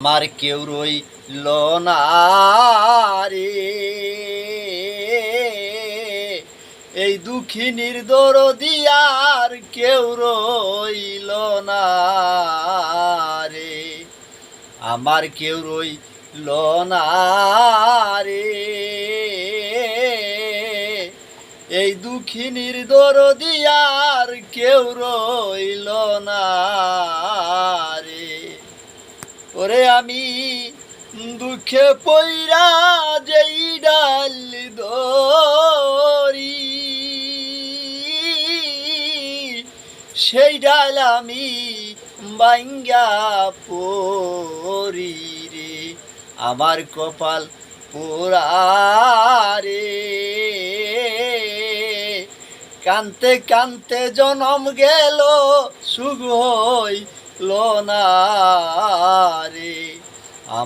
আমার কেউ রইল না রে। এই দুঃখিনীর দরদি আর কেউ রইল না রে। আমার কেউ রইল না রে। এই দুঃখিনীর দরদি আর কেউ রইল না ওরে আমি দুঃখে পইরা যেই ডাল দরি সেই ডাল আমি বাঙ্গা পরি রে, আমার কপাল পোড়া রে। কানতে কানতে জনম গেল, সুখ হইল না।